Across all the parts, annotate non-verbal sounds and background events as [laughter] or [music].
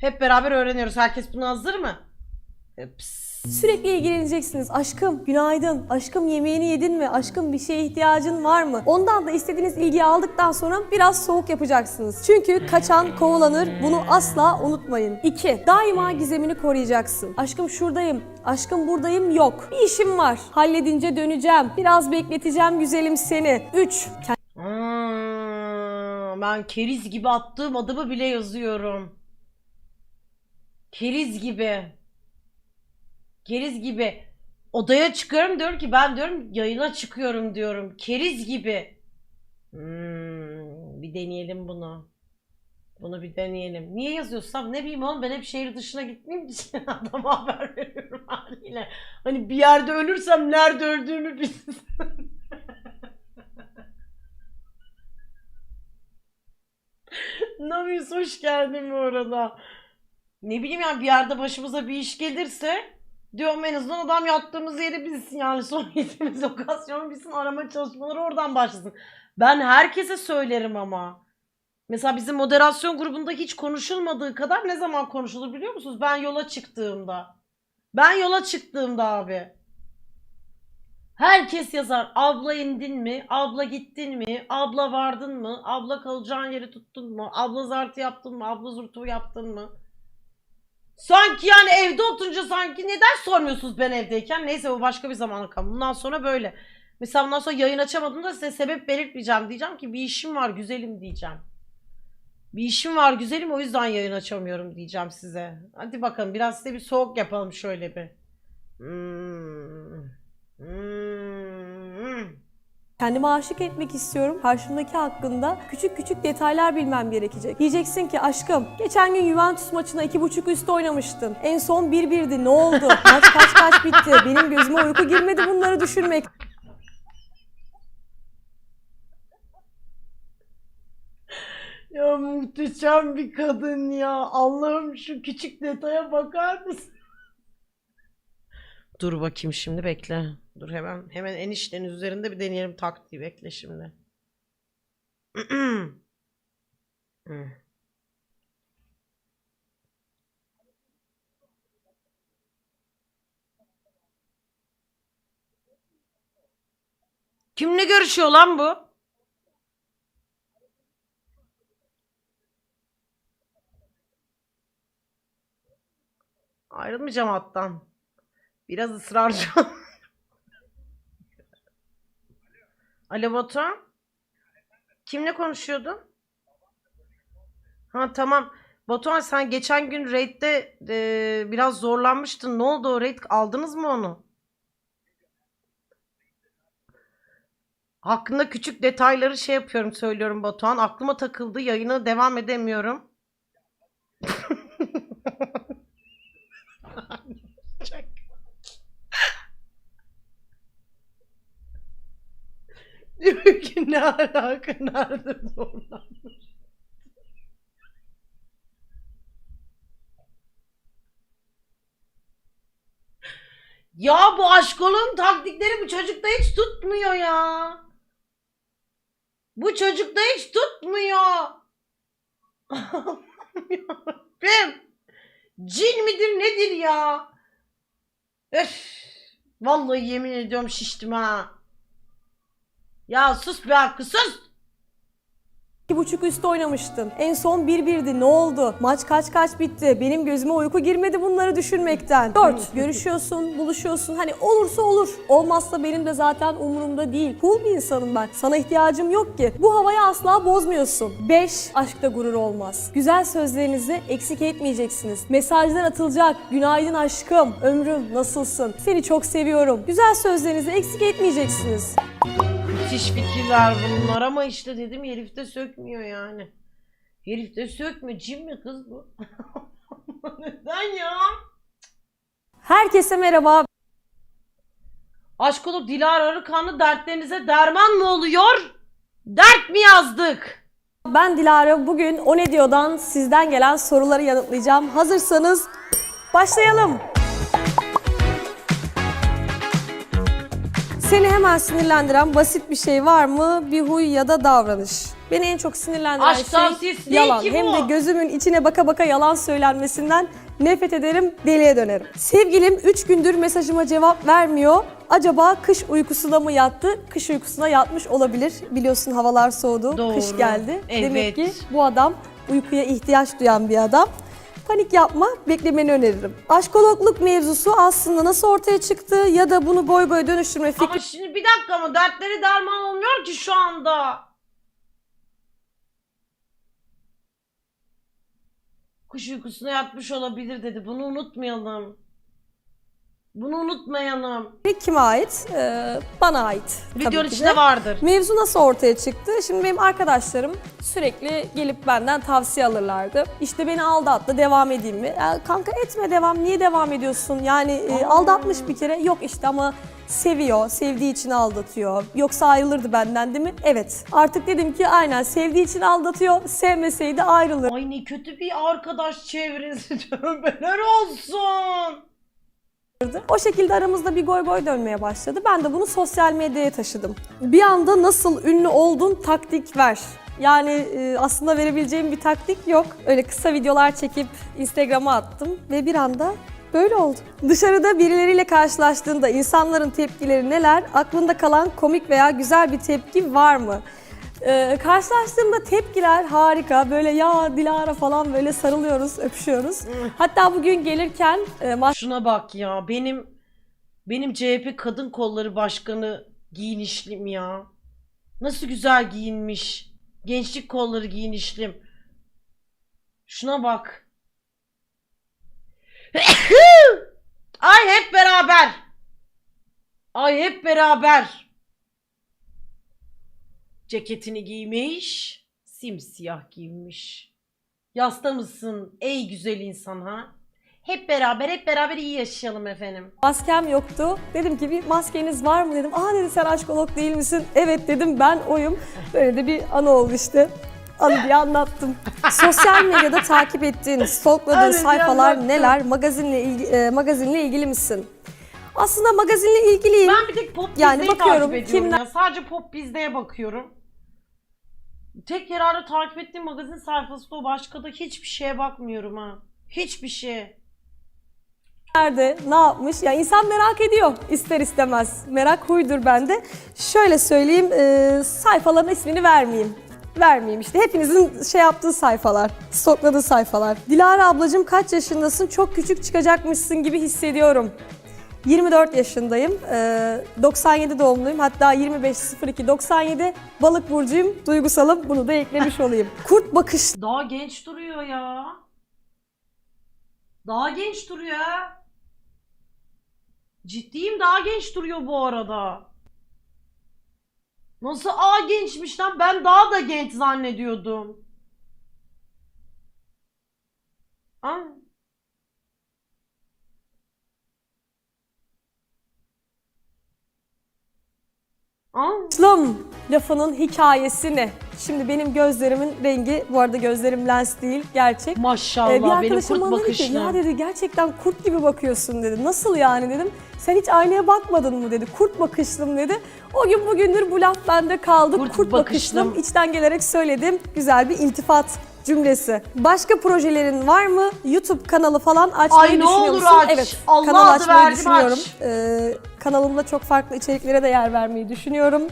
Hep beraber öğreniyoruz. Herkes buna hazır mı? Pss. Sürekli ilgileneceksiniz. Aşkım günaydın. Aşkım yemeğini yedin mi? Aşkım bir şeye ihtiyacın var mı? Ondan da istediğiniz ilgiyi aldıktan sonra biraz soğuk yapacaksınız. Çünkü kaçan kovalanır. Bunu asla unutmayın. 2. Daima gizemini koruyacaksın. Aşkım şuradayım. Aşkım buradayım yok. Bir işim var. Halledince döneceğim. Biraz bekleteceğim güzelim seni. 3. Aa, ben keriz gibi attığım adımı bile yazıyorum. Keriz gibi. Keriz gibi. Odaya çıkıyorum diyorum ki ben diyorum yayına çıkıyorum diyorum. Keriz gibi. Hmm, bir deneyelim bunu. Bunu bir deneyelim. Niye yazıyorsam ne bileyim oğlum ben hep şehir dışına gitmeyeyim için [laughs] adama haber veriyorum haliyle. Hani bir yerde ölürsem nerede öldüğümü bilsin. [laughs] Namis hoş geldin bu arada. Ne bileyim yani bir yerde başımıza bir iş gelirse diyorum en azından adam yattığımız yeri bilsin yani [laughs] son gittiğimiz lokasyonu bilsin arama çalışmaları oradan başlasın. Ben herkese söylerim ama. Mesela bizim moderasyon grubunda hiç konuşulmadığı kadar ne zaman konuşulur biliyor musunuz? Ben yola çıktığımda. Ben yola çıktığımda abi. Herkes yazar. Abla indin mi? Abla gittin mi? Abla vardın mı? Abla kalacağın yeri tuttun mu? Abla zartı yaptın mı? Abla zurtu yaptın mı? Sanki yani evde oturunca sanki neden sormuyorsunuz ben evdeyken? Neyse bu başka bir zaman kalın. Bundan sonra böyle. Mesela bundan sonra yayın açamadım size sebep belirtmeyeceğim. Diyeceğim ki bir işim var güzelim diyeceğim. Bir işim var güzelim o yüzden yayın açamıyorum diyeceğim size. Hadi bakalım biraz size bir soğuk yapalım şöyle bir. Hmm. Hmm. Kendime aşık etmek istiyorum. Karşımdaki hakkında küçük küçük detaylar bilmem gerekecek. Diyeceksin ki aşkım geçen gün Juventus maçına iki buçuk üstü oynamıştın. En son 1-1'di ne oldu? [laughs] Maç kaç kaç bitti? Benim gözüme uyku girmedi bunları düşünmek. Ya muhteşem bir kadın ya. Allah'ım şu küçük detaya bakar mısın? Dur bakayım şimdi bekle. Dur hemen hemen eniştenin üzerinde bir deneyelim taktiği bekle şimdi. Hı. [clears throat] Kimle görüşüyor lan bu? Ayrılmayacağım hattan. Biraz ısrarcı. [laughs] Alo Batuhan. Kimle konuşuyordun? Ha tamam. Batuhan sen geçen gün raid'de e, biraz zorlanmıştın. Ne oldu o raid? Aldınız mı onu? Hakkında küçük detayları şey yapıyorum söylüyorum Batuhan. Aklıma takıldı. Yayına devam edemiyorum. [laughs] Diyor ki [laughs] ne alaka nerede zorlanmış. Ya bu aşkolun taktikleri bu çocukta hiç tutmuyor ya. Bu çocukta hiç tutmuyor. [laughs] Rabbim. Cin midir nedir ya? Öf. Vallahi yemin ediyorum şiştim ha. Ya sus be Hakkı sus. İki buçuk üstü oynamıştın. En son 1-1'di ne oldu? Maç kaç kaç bitti? Benim gözüme uyku girmedi bunları düşünmekten. 4. [laughs] Görüşüyorsun, buluşuyorsun. Hani olursa olur. Olmazsa benim de zaten umurumda değil. Cool bir insanım ben. Sana ihtiyacım yok ki. Bu havayı asla bozmuyorsun. 5. Aşkta gurur olmaz. Güzel sözlerinizi eksik etmeyeceksiniz. Mesajlar atılacak. Günaydın aşkım. Ömrüm nasılsın? Seni çok seviyorum. Güzel sözlerinizi eksik etmeyeceksiniz. Müthiş fikirler bunlar ama işte dedim herif de sökmüyor yani. Herif de sökmüyor. Cin mi kız bu? [laughs] Neden ya? Herkese merhaba. Aşk olup Dilara Arıkanlı dertlerinize derman mı oluyor? Dert mi yazdık? Ben Dilara. Bugün O Ne Diyor'dan sizden gelen soruları yanıtlayacağım. Hazırsanız başlayalım. Seni hemen sinirlendiren basit bir şey var mı? Bir huy ya da davranış. Beni en çok sinirlendiren Aşk tavsiyesi şey değil yalan. ki Hem de gözümün içine baka baka yalan söylenmesinden nefret ederim, deliye dönerim. Sevgilim 3 gündür mesajıma cevap vermiyor. Acaba kış uykusuna mı yattı? Kış uykusuna yatmış olabilir. Biliyorsun havalar soğudu, Doğru. kış geldi. Demek Evet. ki bu adam uykuya ihtiyaç duyan bir adam. Panik yapma, beklemeni öneririm. Aşkologluk mevzusu aslında nasıl ortaya çıktı ya da bunu goy goy dönüştürme fikri Ama şimdi bir dakika ama dertleri derman olmuyor ki şu anda. Kuş uykusuna yatmış olabilir dedi. Bunu unutmayalım. Bunu unutmayalım. kime ait? Ee, bana ait. tabii Videonun de. içinde vardır. Mevzu nasıl ortaya çıktı? Şimdi benim arkadaşlarım sürekli gelip benden tavsiye alırlardı. İşte beni aldattı, devam edeyim mi? Ya kanka etme devam, niye devam ediyorsun? Yani e, aldatmış bir kere. Yok işte ama seviyor, sevdiği için aldatıyor. Yoksa ayrılırdı benden değil mi? Evet. Artık dedim ki aynen sevdiği için aldatıyor, sevmeseydi ayrılır. Ay ne kötü bir arkadaş çevresi [laughs] tövbeler olsun. O şekilde aramızda bir goy goy dönmeye başladı. Ben de bunu sosyal medyaya taşıdım. Bir anda nasıl ünlü oldun taktik ver. Yani e, aslında verebileceğim bir taktik yok. Öyle kısa videolar çekip Instagram'a attım ve bir anda böyle oldu. Dışarıda birileriyle karşılaştığında insanların tepkileri neler? Aklında kalan komik veya güzel bir tepki var mı? Ee, karşılaştığımda tepkiler harika. Böyle ya Dilara falan böyle sarılıyoruz, öpüşüyoruz. Hatta bugün gelirken e, Şuna bak ya benim benim CHP Kadın Kolları Başkanı giyinişlim ya. Nasıl güzel giyinmiş. Gençlik kolları giyinişlim. Şuna bak. [coughs] Ay hep beraber. Ay hep beraber. Ceketini giymiş. Simsiyah giymiş. Yasta mısın ey güzel insan ha? Hep beraber hep beraber iyi yaşayalım efendim. Maskem yoktu. Dedim ki bir maskeniz var mı dedim. Aa dedi sen aşkolog değil misin? Evet dedim ben oyum. Böyle de bir anı oldu işte. Anı diye anlattım. [laughs] Sosyal medyada takip ettiğin, stalkladığın sayfalar neler? Magazinle, ilgi, e, magazinle ilgili misin? Aslında magazinle ilgiliyim. Ben bir tek Pop Yani Bizne'yi bakıyorum, takip ediyorum kimden- ya. Sadece Pop Bizne'ye bakıyorum. Tek herhalde takip ettiğim magazin sayfası da o. Başka da hiçbir şeye bakmıyorum ha. Hiçbir şeye. Nerede, ne yapmış? Ya insan merak ediyor ister istemez. Merak huydur bende. Şöyle söyleyeyim, e, sayfaların ismini vermeyeyim. Vermeyeyim işte. Hepinizin şey yaptığı sayfalar, stokladığı sayfalar. Dilara ablacığım kaç yaşındasın? Çok küçük çıkacakmışsın gibi hissediyorum. 24 yaşındayım. E, 97 doğumluyum. Hatta 25.02.97 balık burcuyum. Duygusalım. Bunu da eklemiş [laughs] olayım. Kurt bakış Daha genç duruyor ya. Daha genç duruyor ha. Ciddiyim daha genç duruyor bu arada. Nasıl a gençmiş lan? Ben daha da genç zannediyordum. Aa. Slum lafının hikayesi ne? Şimdi benim gözlerimin rengi, bu arada gözlerim lens değil, gerçek. Maşallah Ee, bir benim arkadaşım kurt bana dedi ki, bakışlı. ya dedi gerçekten kurt gibi bakıyorsun dedi. Nasıl yani dedim. Sen hiç aynaya bakmadın mı dedi. Kurt bakışlım dedi. O gün bugündür bu laf bende kaldı. Kurt Kurt, bakışlım. bakışlım. içten gelerek söyledim. Güzel bir iltifat cümlesi. Başka projelerin var mı? YouTube kanalı falan açmayı Ay ne düşünüyor olur musun? aç. Evet. Allah kanal adı açmayı verdim, düşünüyorum. aç. Ee, kanalımda çok farklı içeriklere de yer vermeyi düşünüyorum.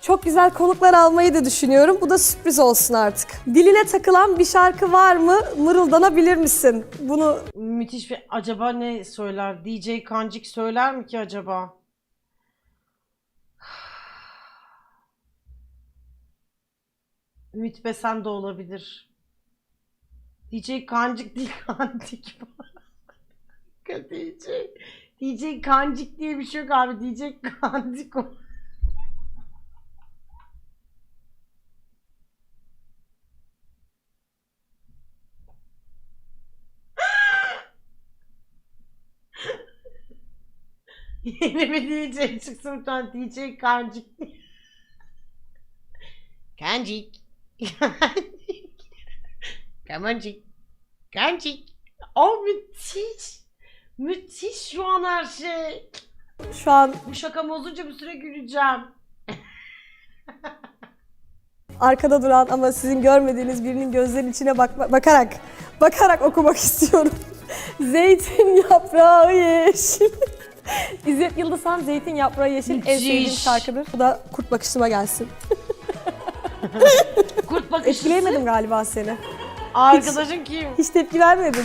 Çok güzel konuklar almayı da düşünüyorum. Bu da sürpriz olsun artık. Diline takılan bir şarkı var mı? Mırıldanabilir misin? Bunu Müthiş bir acaba ne söyler? DJ Kancık söyler mi ki acaba? [sighs] Ümit Besen de olabilir. DJ Kancık değil Kandik. DJ. DJ Kancık diye bir şey yok abi. DJ Kandik o. Yeni bir DJ çıksın tane DJ Kancık. [laughs] Kancık. [laughs] Kamancık. Kancık. O müthiş. Müthiş şu an her şey. şu an Bu şaka bozunca bir süre güleceğim. [laughs] arkada duran ama sizin görmediğiniz birinin gözlerinin içine bak bakarak bakarak okumak [laughs] istiyorum. Zeytin yaprağı yeşil. [laughs] İzzet Yıldızhan Zeytin Yaprağı Yeşil en sevdiğim şarkıdır. Bu da kurt bakışıma gelsin. Kurt bakışlısı. Etkileyemedim galiba seni. Arkadaşın kim? Hiç tepki vermedin.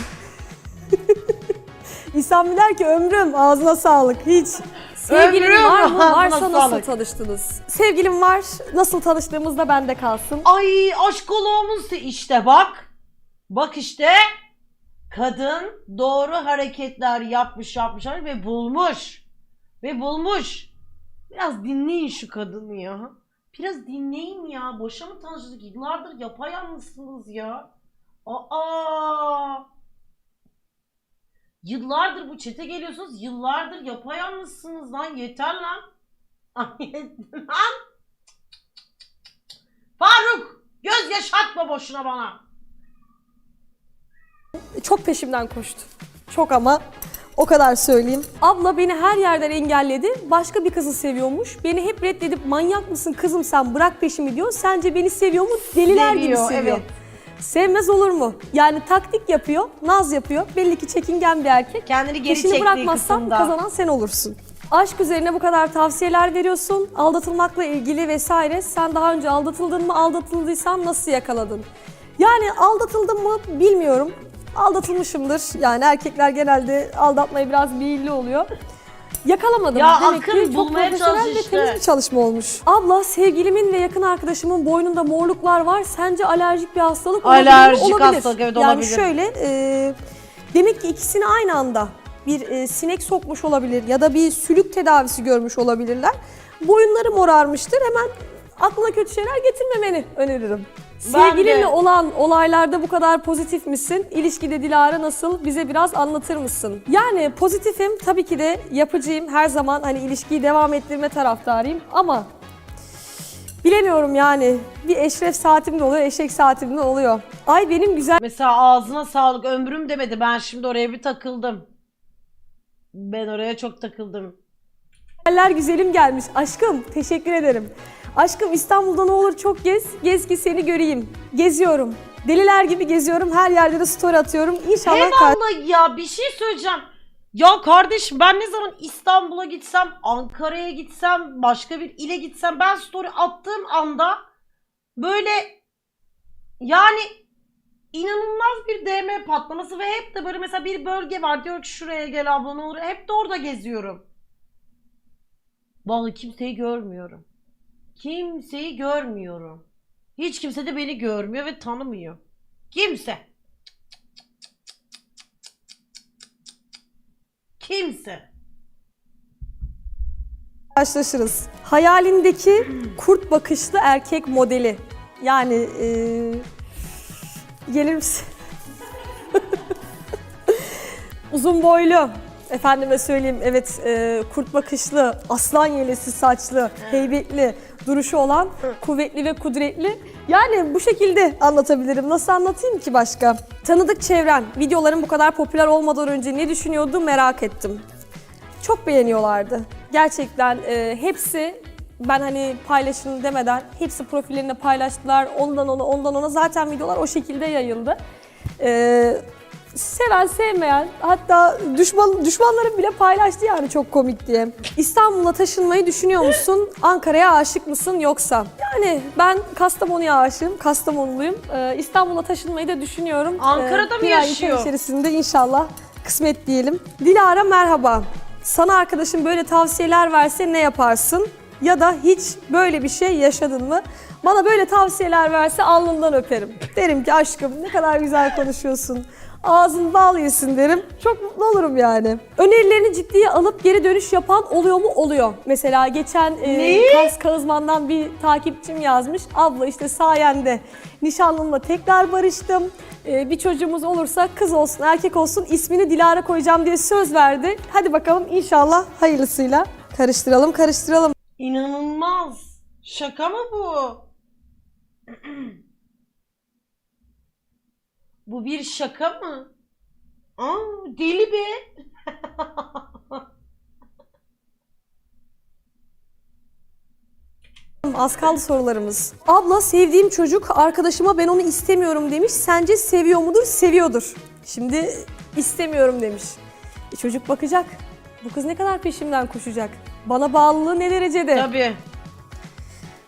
[laughs] İnsan der ki ömrüm ağzına sağlık hiç. Sevgilin Ömrüm, var mı? ağzına Varsa nasıl sağlık. tanıştınız? Sevgilim var. Nasıl tanıştığımızda bende kalsın. Ay aşkologumuz işte bak. Bak işte. Kadın doğru hareketler yapmış yapmış ve bulmuş. Ve bulmuş. Biraz dinleyin şu kadını ya. Biraz dinleyin ya. Boşa mı tanıştık? Yıllardır yapayalnızsınız ya. Aa. Yıllardır bu çete geliyorsunuz. Yıllardır yapayalnızsınız lan. Yeter lan. [laughs] Lan. Faruk! Göz yaşatma boşuna bana. Çok peşimden koştu. Çok ama o kadar söyleyeyim. Abla beni her yerden engelledi. Başka bir kızı seviyormuş. Beni hep reddedip manyak mısın kızım sen bırak peşimi diyor. Sence beni seviyor mu? Deliler gibi Seviyor, seviyor. evet. Sevmez olur mu? Yani taktik yapıyor, naz yapıyor. Belli ki çekingen bir erkek. Kendini geri Peşini çektiği bırakmazsan kısımda. kazanan sen olursun. Aşk üzerine bu kadar tavsiyeler veriyorsun. Aldatılmakla ilgili vesaire. Sen daha önce aldatıldın mı? Aldatıldıysan nasıl yakaladın? Yani aldatıldım mı bilmiyorum. Aldatılmışımdır. Yani erkekler genelde aldatmaya biraz meyilli oluyor. Yakalamadım. Ya Demek Akın ki çok bulmaya profesyonel çalış ve işte. temiz bir çalışma olmuş. Abla sevgilimin ve yakın arkadaşımın boynunda morluklar var. Sence alerjik bir hastalık olabilir mi? Alerjik Olabilir. hastalık, evet, yani olabilir. şöyle e, demek ki ikisini aynı anda bir e, sinek sokmuş olabilir ya da bir sülük tedavisi görmüş olabilirler. Boyunları morarmıştır. Hemen aklına kötü şeyler getirmemeni öneririm. Sevgilinle olan olaylarda bu kadar pozitif misin? İlişkide Dilara nasıl? Bize biraz anlatır mısın? Yani pozitifim. Tabii ki de yapıcıyım. Her zaman hani ilişkiyi devam ettirme taraftarıyım. Ama bilemiyorum yani. Bir eşref saatim de oluyor, eşek saatim de oluyor. Ay benim güzel Mesela ağzına sağlık ömrüm demedi. Ben şimdi oraya bir takıldım. Ben oraya çok takıldım. Güzeller güzelim gelmiş. Aşkım teşekkür ederim. Aşkım İstanbul'da ne olur çok gez. Gez ki seni göreyim. Geziyorum. Deliler gibi geziyorum. Her yerde de story atıyorum. İnşallah kar- Eyvallah ya bir şey söyleyeceğim. Ya kardeşim ben ne zaman İstanbul'a gitsem, Ankara'ya gitsem, başka bir ile gitsem ben story attığım anda böyle yani inanılmaz bir DM patlaması ve hep de böyle mesela bir bölge var diyor ki şuraya gel abla ne olur hep de orada geziyorum. Vallahi kimseyi görmüyorum. Kimseyi görmüyorum. Hiç kimse de beni görmüyor ve tanımıyor. Kimse. Kimse. karşılaşırız. Hayalindeki kurt bakışlı erkek modeli. Yani eee gelir misin? [laughs] Uzun boylu. Efendime söyleyeyim evet eee, kurt bakışlı, aslan yelesi saçlı, heybetli duruşu olan, kuvvetli ve kudretli. Yani bu şekilde anlatabilirim. Nasıl anlatayım ki başka? Tanıdık çevren, videoların bu kadar popüler olmadan önce ne düşünüyordu merak ettim çok beğeniyorlardı. Gerçekten e, hepsi ben hani paylaşın demeden hepsi profillerinde paylaştılar. Ondan ona ondan ona zaten videolar o şekilde yayıldı. E, seven sevmeyen hatta düşman düşmanlarım bile paylaştı yani çok komik diye. İstanbul'a taşınmayı düşünüyor musun? Ankara'ya aşık mısın yoksa? Yani ben Kastamonu'ya aşığım. Kastamonuluyum. E, İstanbul'a taşınmayı da düşünüyorum. Ankara'da mı bir ay, yaşıyor? içerisinde inşallah kısmet diyelim. Dilara merhaba. Sana arkadaşın böyle tavsiyeler verse ne yaparsın? Ya da hiç böyle bir şey yaşadın mı? Bana böyle tavsiyeler verse alnından öperim. Derim ki aşkım ne kadar güzel konuşuyorsun. Ağzın bal yesin derim. Çok mutlu olurum yani. Önerilerini ciddiye alıp geri dönüş yapan oluyor mu? Oluyor. Mesela geçen e, Ne? Kaz Kağızman'dan bir takipçim yazmış. Abla işte sayende nişanlımla tekrar barıştım. Ee, bir çocuğumuz olursa kız olsun erkek olsun ismini Dilara koyacağım diye söz verdi. Hadi bakalım inşallah hayırlısıyla karıştıralım karıştıralım. İnanılmaz. Şaka mı bu? [clears throat] bu bir şaka mı? Aa, deli be. [laughs] Az kaldı sorularımız. Abla sevdiğim çocuk arkadaşıma ben onu istemiyorum demiş. Sence seviyor mudur? Seviyordur. Şimdi istemiyorum demiş. E çocuk bakacak. Bu kız ne kadar peşimden koşacak? Bana bağlılığı ne derecede? Tabii.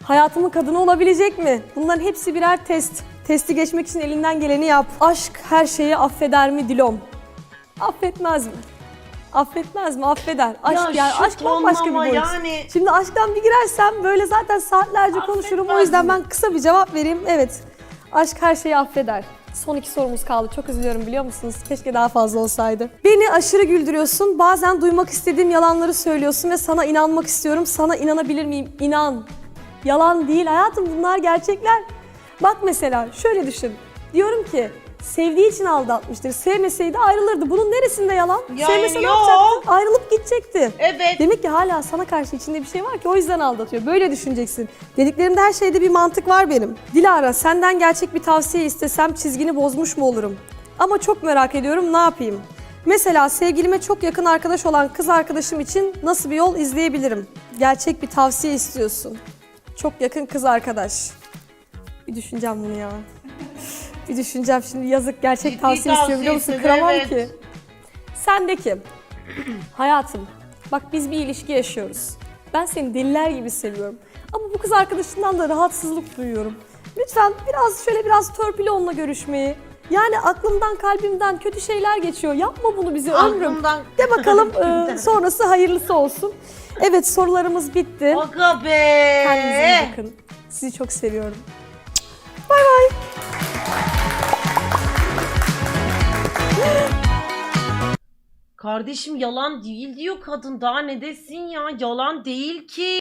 Hayatımın kadını olabilecek mi? Bunların hepsi birer test. Testi geçmek için elinden geleni yap. Aşk her şeyi affeder mi Dilom? Affetmez mi? Affetmez mi? Affeder. Aşk Ya yani aşk bambaşka bir boyut. yani. Şimdi aşktan bir girersem böyle zaten saatlerce konuşurum. O Affetmez yüzden mi? ben kısa bir cevap vereyim. Evet. Aşk her şeyi affeder. Son iki sorumuz kaldı. Çok üzülüyorum biliyor musunuz? Keşke daha fazla olsaydı. Beni aşırı güldürüyorsun. Bazen duymak istediğim yalanları söylüyorsun ve sana inanmak istiyorum. Sana inanabilir miyim? İnan. Yalan değil hayatım bunlar gerçekler. Bak mesela şöyle düşün. Diyorum ki sevdiği için aldatmıştır. Sevmeseydi ayrılırdı. Bunun neresinde yalan? Yani Sevmese ne yok. yapacaktı? Ayrılıp gidecekti. Evet. Demek ki hala sana karşı içinde bir şey var ki o yüzden aldatıyor. Böyle düşüneceksin. Dediklerimde her şeyde bir mantık var benim. Dilara senden gerçek bir tavsiye istesem çizgini bozmuş mu olurum? Ama çok merak ediyorum ne yapayım? Mesela sevgilime çok yakın arkadaş olan kız arkadaşım için nasıl bir yol izleyebilirim? Gerçek bir tavsiye istiyorsun. Çok yakın kız arkadaş. Bir düşüneceğim bunu ya. Bir düşüneceğim şimdi yazık gerçek Ciddi tavsiye istiyor biliyor musun? tavsiyesi, Kıramam evet. ki. Sendeki Hayatım, bak biz bir ilişki yaşıyoruz. Ben seni deliler gibi seviyorum. Ama bu kız arkadaşından da rahatsızlık duyuyorum. Lütfen biraz şöyle biraz törpüle onunla görüşmeyi. Yani aklımdan kalbimden kötü şeyler geçiyor. Yapma bunu bize ömrüm. Aklımdan. De bakalım e, sonrası hayırlısı olsun. Evet sorularımız bitti. Aga be. Kendinize iyi bakın. Sizi çok seviyorum. Bay bay. Kardeşim yalan değil diyor kadın. Daha ne desin ya? Yalan değil ki.